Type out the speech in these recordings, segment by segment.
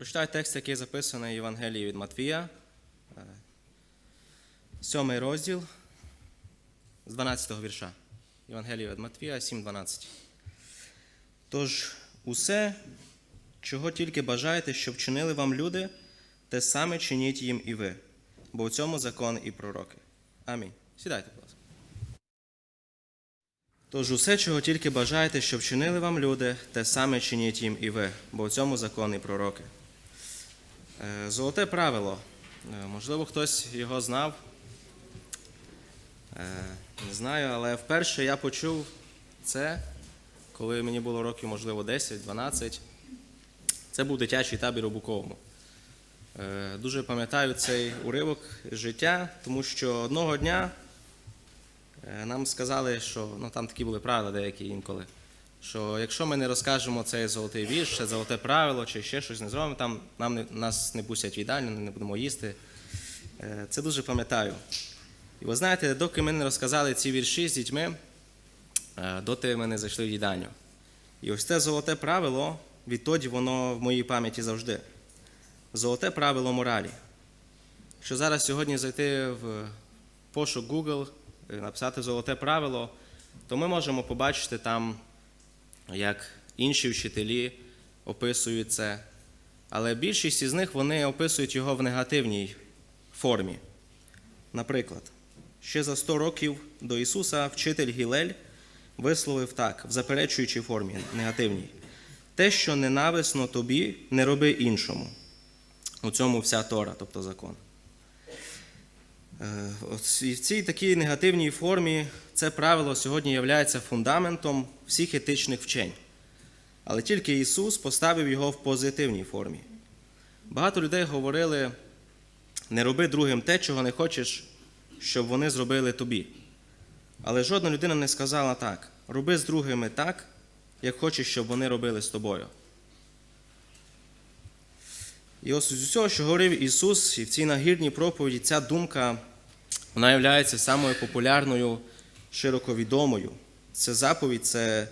Прочитаю текст, який записаний в Євангелії від Матвія, е, сьомий розділ з 12 вірша. Євангелія від Матвія 7.12. Тож усе, чого тільки бажаєте, щоб чинили вам люди, те саме чиніть їм і ви, бо в цьому закон і пророки. Амінь. Сідайте, будь ласка. Тож усе, чого тільки бажаєте, щоб чинили вам люди, те саме чиніть їм і ви, бо в цьому закон і пророки. Е, Золоте правило. Е, Можливо, хтось його знав. Е, Не знаю, але вперше я почув це, коли мені було років, можливо, 10-12. Це був дитячий табір у Буковому. Дуже пам'ятаю цей уривок життя, тому що одного дня нам сказали, що ну, там такі були правила деякі інколи. Що якщо ми не розкажемо цей золотий вірш, це золоте правило, чи ще щось не зробимо, там нам не, нас не пустять в їдальню, не будемо їсти. Е, Це дуже пам'ятаю. І ви знаєте, доки ми не розказали ці вірші з дітьми, е, доти ми не зайшли в їдальню. І ось це золоте правило, відтоді воно в моїй пам'яті завжди. Золоте правило моралі. Якщо зараз сьогодні зайти в пошук Google, е, написати золоте правило, то ми можемо побачити там, як інші вчителі описують це. Але більшість із них вони описують його в негативній формі. Наприклад, ще за 100 років до Ісуса вчитель Гілель висловив так, в заперечуючій формі, негативній. Те, що ненависно тобі, не роби іншому. У цьому вся Тора, тобто закон. Е, в цій такій негативній формі це правило сьогодні є фундаментом всіх етичних вчень. Але тільки Ісус поставив його в позитивній формі. Багато людей говорили: не роби другим те, чого не хочеш, щоб вони зробили тобі. Але жодна людина не сказала так: роби з другими так, як хочеш, щоб вони робили з тобою. І ось з усього, що говорив Ісус, і в цій нагірній проповіді ця думка вона є самою популярною, широко відомою. Це заповідь, це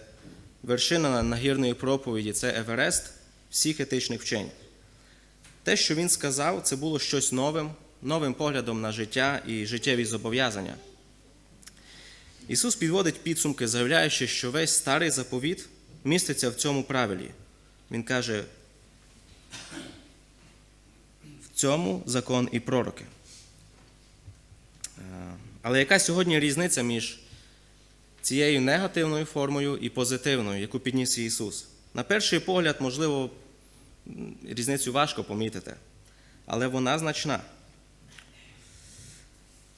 вершина нагірної проповіді, це Еверест всіх етичних вчень. Те, що він сказав, це було щось новим, новим поглядом на життя і життєві зобов'язання. Ісус підводить підсумки, заявляючи, що весь старий заповіт міститься в цьому правилі. Він каже, в цьому закон і пророки. Але яка сьогодні різниця між цією негативною формою і позитивною, яку підніс Ісус? На перший погляд, можливо, різницю важко помітити, але вона значна.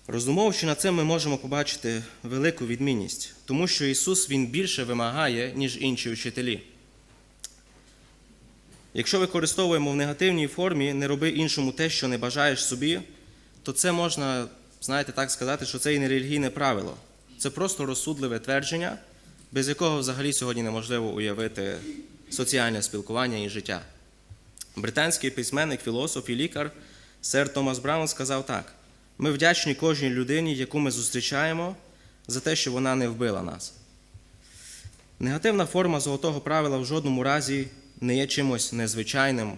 Розумовуючи над цим, ми можемо побачити велику відмінність, тому що Ісус Він більше вимагає, ніж інші вчителі. Якщо використовуємо в негативній формі, не роби іншому те, що не бажаєш собі, то це можна, знаєте, так сказати, що це і не релігійне правило. Це просто розсудливе твердження, без якого взагалі сьогодні неможливо уявити соціальне спілкування і життя. Британський письменник, філософ і лікар сер Томас Браун сказав так: ми вдячні кожній людині, яку ми зустрічаємо, за те, що вона не вбила нас. Негативна форма золотого правила в жодному разі не є чимось незвичайним.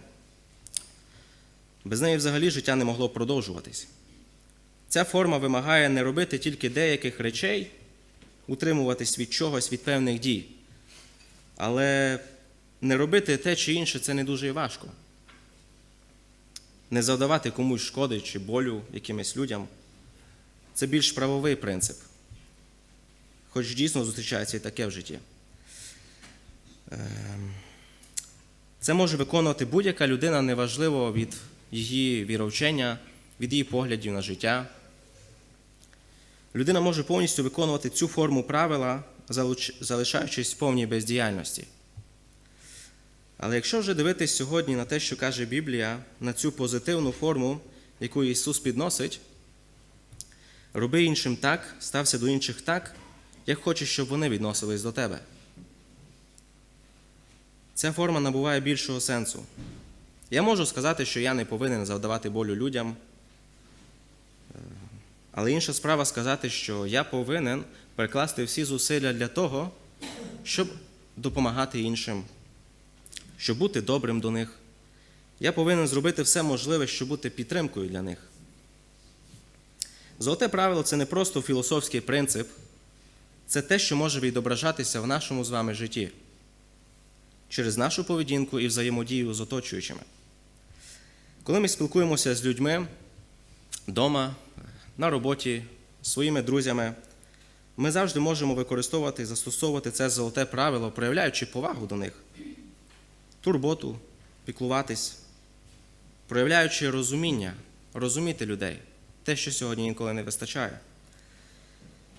Без неї взагалі життя не могло продовжуватись. Ця форма вимагає не робити тільки деяких речей, утримуватись від чогось, від певних дій. Але не робити те чи інше це не дуже важко. Не завдавати комусь шкоди чи болю якимось людям це більш правовий принцип. Хоч дійсно зустрічається і таке в житті. Ем, Це може виконувати будь-яка людина, неважливо від її віровчення, від її поглядів на життя. Людина може повністю виконувати цю форму правила, залишаючись в повній бездіяльності. Але якщо вже дивитись сьогодні на те, що каже Біблія, на цю позитивну форму, яку Ісус підносить, роби іншим так, стався до інших так, як хочеш, щоб вони відносились до тебе. Ця форма набуває більшого сенсу. Я можу сказати, що я не повинен завдавати болю людям. Але інша справа сказати, що я повинен прикласти всі зусилля для того, щоб допомагати іншим, щоб бути добрим до них, Я повинен зробити все можливе, щоб бути підтримкою для них. Золоте правило це не просто філософський принцип, це те, що може відображатися в нашому з вами житті через нашу поведінку і взаємодію з оточуючими. Коли ми спілкуємося з людьми вдома, на роботі, своїми друзями, ми завжди можемо використовувати і застосовувати це золоте правило, проявляючи повагу до них, турботу, піклуватись, проявляючи розуміння, розуміти людей, те, що сьогодні інколи не вистачає.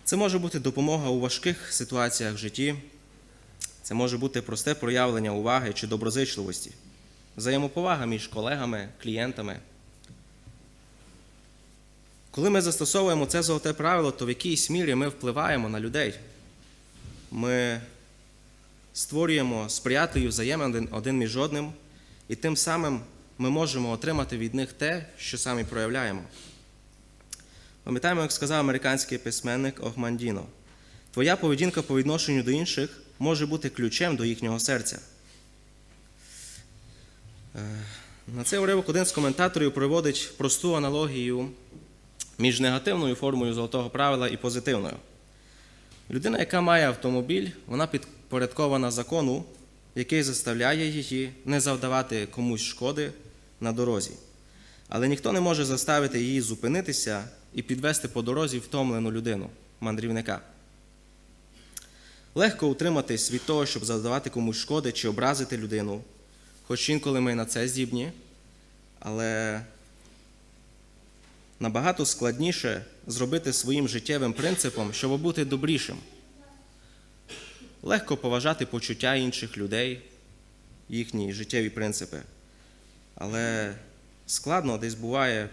Це може бути допомога у важких ситуаціях в житті, це може бути просте проявлення уваги чи доброзичливості, взаємоповага між колегами, клієнтами. Коли ми застосовуємо це золоте правило, то в якійсь мірі ми впливаємо на людей. Ми створюємо сприятливі взаємини один між одним, і тим самим ми можемо отримати від них те, що самі проявляємо. Пам'ятаємо, як сказав американський письменник Охмандіно, твоя поведінка по відношенню до інших може бути ключем до їхнього серця. Е, На цей уривок один з коментаторів приводить просту аналогію між негативною формою золотого правила і позитивною. Людина, яка має автомобіль, вона підпорядкована закону, який заставляє її не завдавати комусь шкоди на дорозі. Але ніхто не може заставити її зупинитися і підвести по дорозі втомлену людину, мандрівника. Легко утриматись від того, щоб завдавати комусь шкоди чи образити людину, хоч інколи ми на це здібні, але набагато складніше зробити своїм життєвим принципом, щоб бути добрішим. Легко поважати почуття інших людей, їхні життєві принципи. Але складно десь буває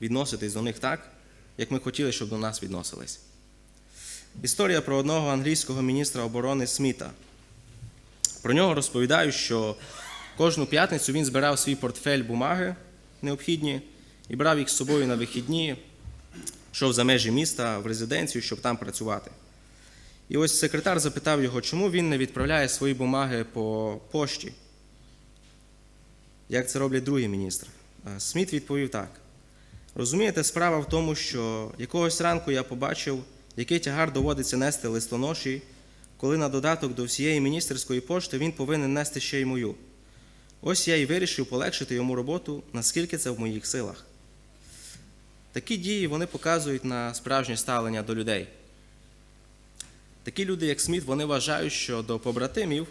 відноситись до них так, як ми хотіли, щоб до нас відносились. Історія про одного англійського міністра оборони Сміта. Про нього розповідають, що кожну п'ятницю він збирав свій портфель бумаги необхідні і брав їх з собою на вихідні, йшов за межі міста в резиденцію, щоб там працювати. І ось секретар запитав його, чому він не відправляє свої бумаги по пошті, як це роблять другі міністри. Е, Сміт відповів так: розумієте, справа в тому, що якогось ранку я побачив, який тягар доводиться нести листоноші, коли на додаток до всієї міністерської пошти він повинен нести ще й мою. Ось я і вирішив полегшити йому роботу, наскільки це в моїх силах. Такі дії вони показують на справжнє ставлення до людей. Такі люди, як Сміт, вони вважають, що до побратимів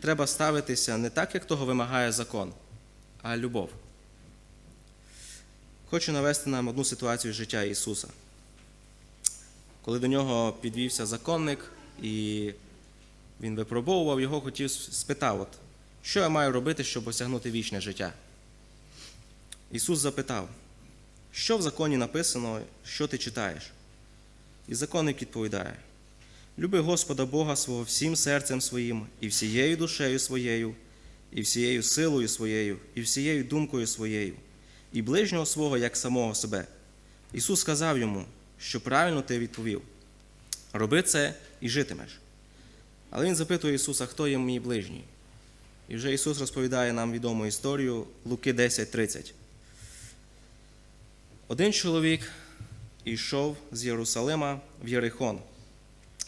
треба ставитися не так, як того вимагає закон, а любов. Хочу навести нам одну ситуацію життя Ісуса. Коли до нього підвівся законник, і він випробовував його, хотів спитав, от, що я маю робити, щоб осягнути вічне життя. Ісус запитав, що в законі написано, що ти читаєш? І законник відповідає: Люби Господа Бога свого всім серцем своїм, і всією душею своєю, і всією силою своєю, і всією думкою своєю, і ближнього свого як самого себе. Ісус сказав йому, що правильно ти відповів: роби це і житимеш. Але Він запитує Ісуса, хто є мій ближній. І вже Ісус розповідає нам відому історію Луки 10:30. Один чоловік йшов з Єрусалима в Єрихон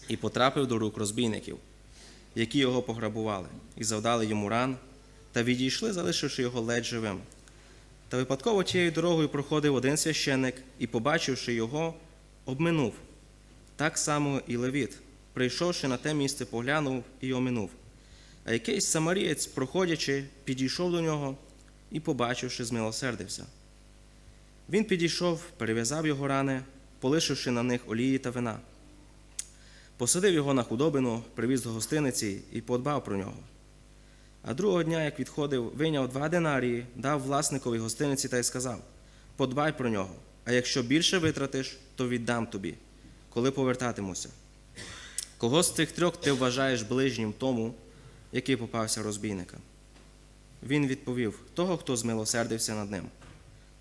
і потрапив до рук розбійників, які його пограбували, і завдали йому ран, та відійшли, залишивши його ледь живим. Та випадково тією дорогою проходив один священник і, побачивши його, обминув. Так само і Левіт, прийшовши на те місце, поглянув і оминув. А якийсь самарієць, проходячи, підійшов до нього і, побачивши, змилосердився. Він підійшов, перев'язав його рани, полишивши на них олії та вина. Посадив його на худобину, привіз до гостиниці і подбав про нього. А другого дня, як відходив, вийняв два динарії, дав власникові гостиниці та й сказав: Подбай про нього, а якщо більше витратиш, то віддам тобі, коли повертатимуся. Кого з цих трьох ти вважаєш ближнім тому, який попався розбійника? Він відповів: того, хто змилосердився над ним.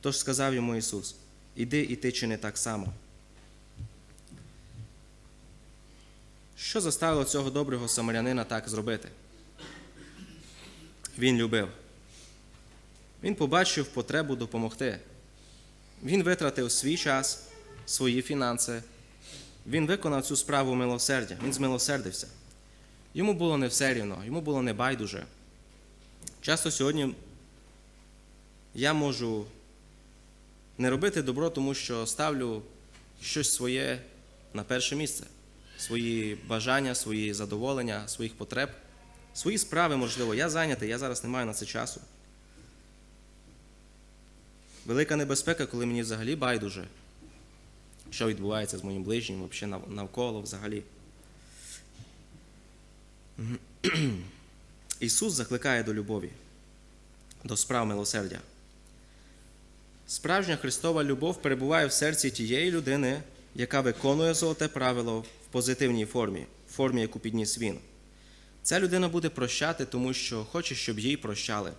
Тож сказав йому Ісус: Іди і ти чини так само. Що заставило цього доброго самарянина так зробити? Він любив. Він побачив потребу допомогти. Він витратив свій час, свої фінанси. Він виконав цю справу милосердя, він змилосердився. Йому було не все рівно, йому було не байдуже. Часто сьогодні я можу не робити добро, тому що ставлю щось своє на перше місце. Свої бажання, свої задоволення, своїх потреб, свої справи, можливо. Я зайнятий, я зараз не маю на це часу. Велика небезпека, коли мені взагалі байдуже, що відбувається з моїм ближнім, взагалі нав- навколо взагалі. Ісус закликає до любові, до справ милосердя. Справжня Христова любов перебуває в серці тієї людини, яка виконує золоте правило в позитивній формі, в формі, яку підніс він. Ця людина буде прощати, тому що хоче, щоб їй прощали.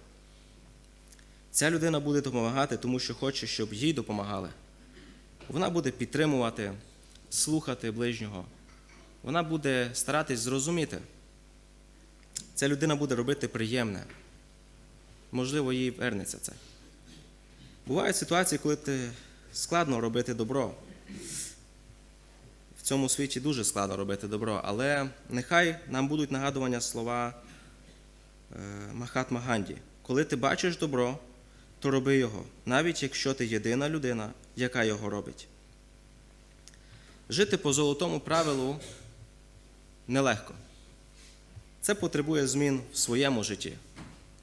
Ця людина буде допомагати, тому що хоче, щоб їй допомагали. Вона буде підтримувати, слухати ближнього. Вона буде старатись зрозуміти. Ця людина буде робити приємне. Можливо, їй вернеться це. Бувають ситуації, коли ти складно робити добро. В цьому світі дуже складно робити добро, але нехай нам будуть нагадування слова е, Махатма Ганді. Коли ти бачиш добро, то роби його, навіть якщо ти єдина людина, яка його робить. Жити по золотому правилу нелегко. Це потребує змін в своєму житті,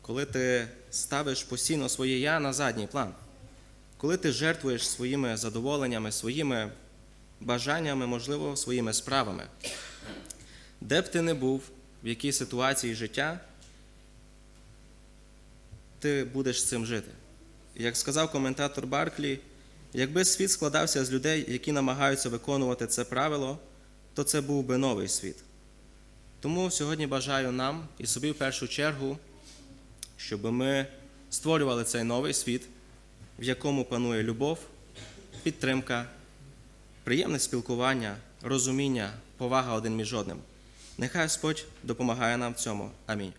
коли ти ставиш постійно своє я на задній план, коли ти жертвуєш своїми задоволеннями, своїми бажаннями, можливо, своїми справами. Де б ти не був, в якій ситуації життя, ти будеш з цим жити. Як сказав коментатор Барклі, якби світ складався з людей, які намагаються виконувати це правило, то це був би новий світ. Тому сьогодні бажаю нам і собі в першу чергу, щоб ми створювали цей новий світ, в якому панує любов, підтримка, приємне спілкування, розуміння, повага один між одним. Нехай Господь допомагає нам в цьому. Амінь.